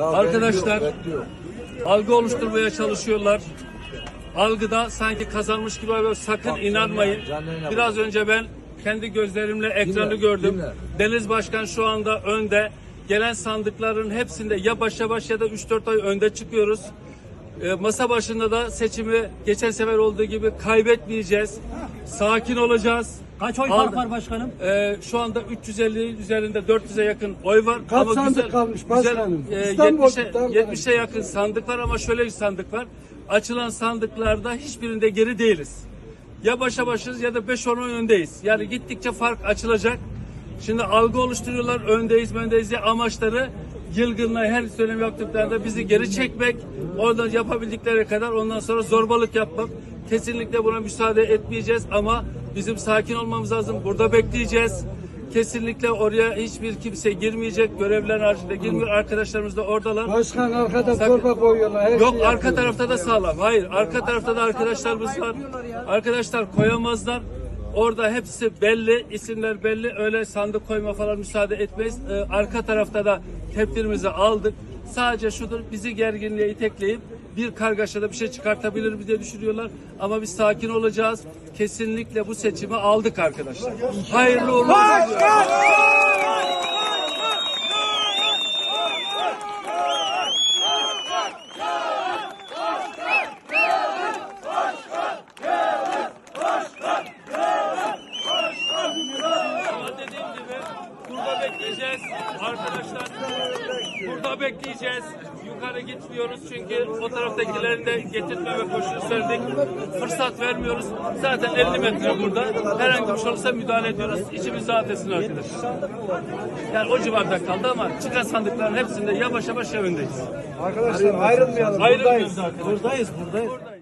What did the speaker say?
Arkadaşlar bekliyor, bekliyor. algı oluşturmaya çalışıyorlar. Algıda sanki kazanmış gibi oluyor. Sakın Bak, inanmayın. canlı- Biraz önce ben kendi gözlerimle ekranı Dinle, gördüm. dinle. Deniz Başkan şu anda önde. Gelen sandıkların hepsinde ya başa baş ya da 3-4 ay önde çıkıyoruz. E, masa başında da seçimi geçen sefer olduğu gibi kaybetmeyeceğiz. Sakin olacağız. Kaç oy fark var başkanım? Ee, şu anda 350 üzerinde 400'e yakın oy var. Kaç sandık kalmış başkanım? Güzel, e, İstanbul, 70'e, İstanbul. 70'e yakın sandık var ama şöyle bir sandık var. Açılan sandıklarda hiçbirinde geri değiliz. Ya başa başız ya da 5-10 oy öndeyiz. Yani gittikçe fark açılacak. Şimdi algı oluşturuyorlar öndeyiz öndeyiz diye amaçları yılgınlığı her dönem yaptıklarında bizi geri çekmek, oradan yapabildikleri kadar ondan sonra zorbalık yapmak. Kesinlikle buna müsaade etmeyeceğiz ama bizim sakin olmamız lazım. Burada bekleyeceğiz. Kesinlikle oraya hiçbir kimse girmeyecek. Görevliler haricinde girmiyor. Arkadaşlarımız da oradalar. Başkan arkada Sakın- torba koyuyorlar. Her Yok şeyi arka yapıyorlar. tarafta da sağlam. Hayır arka tarafta da arkadaşlarımız var. Arkadaşlar koyamazlar. Orada hepsi belli, isimler belli. Öyle sandık koyma falan müsaade etmeyiz. Ee, arka tarafta da tedbirimizi aldık. Sadece şudur bizi gerginliğe itekleyip bir kargaşada bir şey çıkartabilir mi diye düşünüyorlar. Ama biz sakin olacağız. Kesinlikle bu seçimi aldık arkadaşlar. Hayırlı uğurlu olsun. diyorum. Ama dediğim gibi burada bekleyeceğiz arkadaşlar. Burada bekleyeceğiz. Yukarı gitmiyoruz çünkü o taraftakilerin de getirtmeme koşulu söyledik. Fırsat vermiyoruz. Zaten 50 metre burada. Herhangi bir şey olursa müdahale ediyoruz. İçimiz rahat etsin arkadaşlar. Yani o civarda kaldı ama çıkan sandıkların hepsinde ya başa baş ya öndeyiz. Arkadaşlar ayrılmayalım. Ayrılmıyoruz arkadaşlar. Buradayız buradayız. Buradayız.